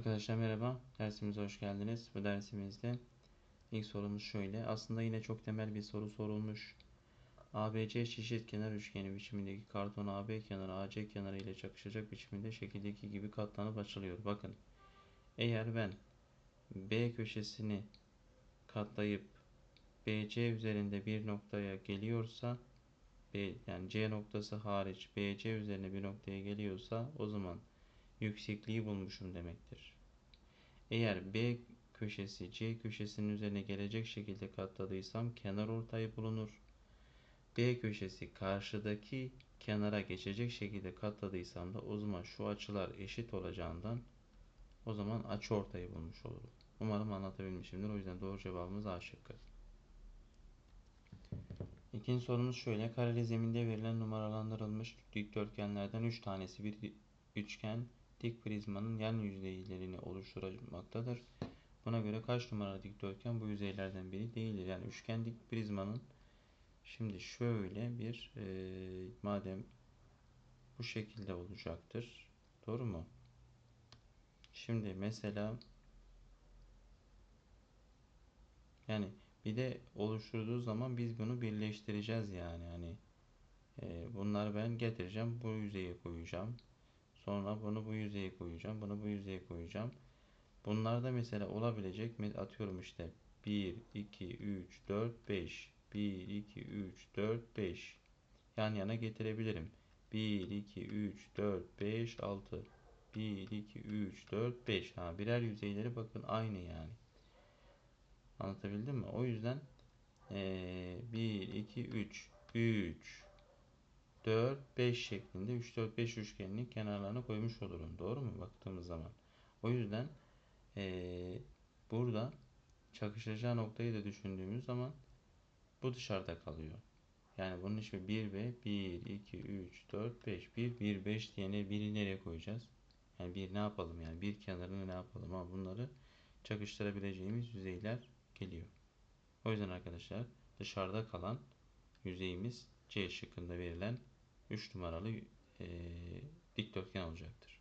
Arkadaşlar merhaba. Dersimize hoş geldiniz. Bu dersimizde ilk sorumuz şöyle. Aslında yine çok temel bir soru sorulmuş. ABC şişit kenar üçgeni biçimindeki karton AB kenarı AC kenarı ile çakışacak biçiminde şekildeki gibi katlanıp açılıyor. Bakın. Eğer ben B köşesini katlayıp BC üzerinde bir noktaya geliyorsa B, yani C noktası hariç BC üzerine bir noktaya geliyorsa o zaman yüksekliği bulmuşum demektir. Eğer B köşesi C köşesinin üzerine gelecek şekilde katladıysam kenar ortayı bulunur. B köşesi karşıdaki kenara geçecek şekilde katladıysam da o zaman şu açılar eşit olacağından o zaman açı ortayı bulmuş olurum. Umarım anlatabilmişimdir. O yüzden doğru cevabımız A şıkkı. İkinci sorumuz şöyle. Kareli zeminde verilen numaralandırılmış dikdörtgenlerden 3 tanesi bir üçgen dik prizmanın yan yüzeylerini oluşturmaktadır. Buna göre kaç numaralı dikdörtgen bu yüzeylerden biri değildir. Yani üçgen dik prizmanın şimdi şöyle bir e, madem bu şekilde olacaktır. Doğru mu? Şimdi mesela yani bir de oluşturduğu zaman biz bunu birleştireceğiz yani hani e, bunları ben getireceğim bu yüzeye koyacağım Sonra bunu bu yüzeye koyacağım. Bunu bu yüzeye koyacağım. Bunlarda mesela olabilecek atıyorum işte 1, 2, 3, 4, 5. 1, 2, 3, 4, 5. Yan yana getirebilirim. 1, 2, 3, 4, 5, 6. 1, 2, 3, 4, 5. Ha, birer yüzeyleri bakın aynı yani. Anlatabildim mi? O yüzden ee, 1, 2, 3. 3, 4, 5 şeklinde 3, 4, 5 üçgeninin kenarlarına koymuş olurum. Doğru mu? Baktığımız zaman. O yüzden ee, burada çakışacağı noktayı da düşündüğümüz zaman bu dışarıda kalıyor. Yani bunun için 1 ve 1, 2, 3, 4, 5. 1, 1, 5 diyene biri nereye koyacağız? Yani bir ne yapalım yani bir kenarını ne yapalım ama bunları çakıştırabileceğimiz yüzeyler geliyor. O yüzden arkadaşlar dışarıda kalan yüzeyimiz C şıkkında verilen 3 numaralı e, dikdörtgen olacaktır.